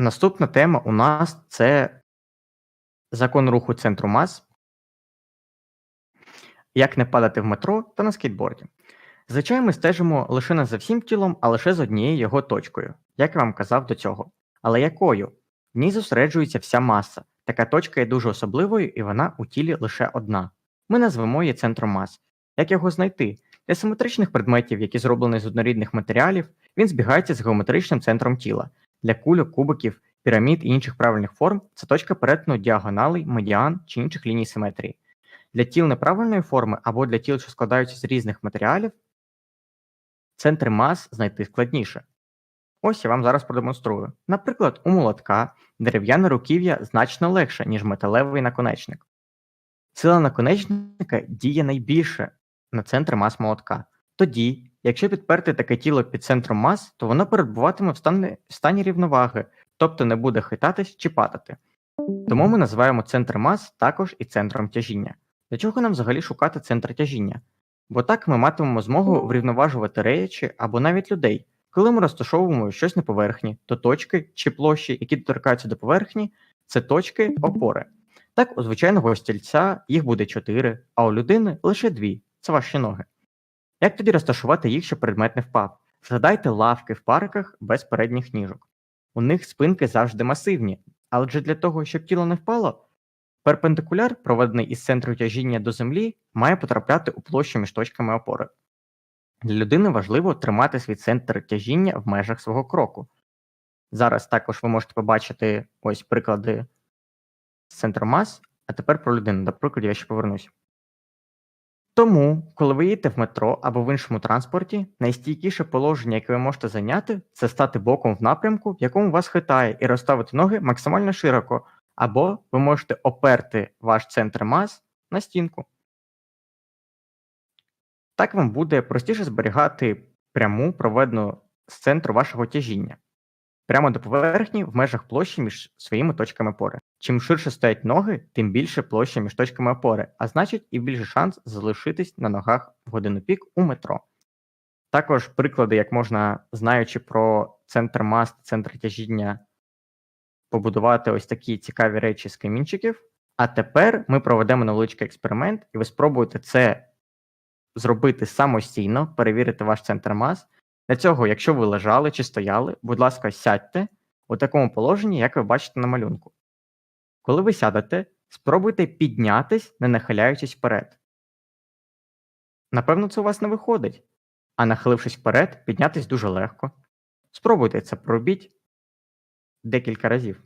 Наступна тема у нас це закон руху центру мас. Як не падати в метро та на скейтборді. Зазвичай ми стежимо лише не за всім тілом, а лише з однією його точкою, як я вам казав до цього. Але якою? В ній зосереджується вся маса. Така точка є дуже особливою, і вона у тілі лише одна. Ми назвемо її центром мас. Як його знайти? Для симетричних предметів, які зроблені з однорідних матеріалів, він збігається з геометричним центром тіла. Для кульок, кубиків, пірамід і інших правильних форм це точка перетину діагоналей, медіан чи інших ліній симетрії. Для тіл неправильної форми або для тіл, що складаються з різних матеріалів, центри мас знайти складніше. Ось я вам зараз продемонструю. Наприклад, у молотка дерев'яне руків'я значно легше, ніж металевий наконечник. Сила наконечника діє найбільше на центр мас молотка. Тоді, якщо підперти таке тіло під центром мас, то воно перебуватиме в стані, в стані рівноваги, тобто не буде хитатись чи падати. Тому ми називаємо центр мас також і центром тяжіння. Для чого нам взагалі шукати центр тяжіння? Бо так ми матимемо змогу врівноважувати речі або навіть людей. Коли ми розташовуємо щось на поверхні, то точки чи площі, які доторкаються до поверхні, це точки опори. Так, у звичайного стільця їх буде 4, а у людини лише 2 це ваші ноги. Як тоді розташувати їх, щоб предмет не впав? Згадайте лавки в парках без передніх ніжок. У них спинки завжди масивні, але для того, щоб тіло не впало, перпендикуляр, проведений із центру тяжіння до землі, має потрапляти у площу між точками опори. Для людини важливо тримати свій центр тяжіння в межах свого кроку. Зараз також ви можете побачити ось приклади з центром мас, а тепер про людину. До прикладів я ще повернусь. Тому, коли ви їдете в метро або в іншому транспорті, найстійкіше положення, яке ви можете зайняти, це стати боком в напрямку, в якому вас хитає, і розставити ноги максимально широко, або ви можете оперти ваш центр мас на стінку. Так вам буде простіше зберігати пряму, проведену з центру вашого тяжіння, прямо до поверхні в межах площі між своїми точками опори. Чим ширше стоять ноги, тим більше площа між точками опори, а значить і більше шанс залишитись на ногах в годину пік у метро. Також приклади, як можна, знаючи про центр мас, центр тяжіння, побудувати ось такі цікаві речі з камінчиків. А тепер ми проведемо невеличкий експеримент, і ви спробуєте це зробити самостійно, перевірити ваш центр мас. Для цього, якщо ви лежали чи стояли, будь ласка, сядьте у такому положенні, як ви бачите на малюнку. Коли ви сядете, спробуйте піднятись, не нахиляючись вперед. Напевно, це у вас не виходить. А нахилившись вперед, піднятись дуже легко. Спробуйте це пробіть декілька разів.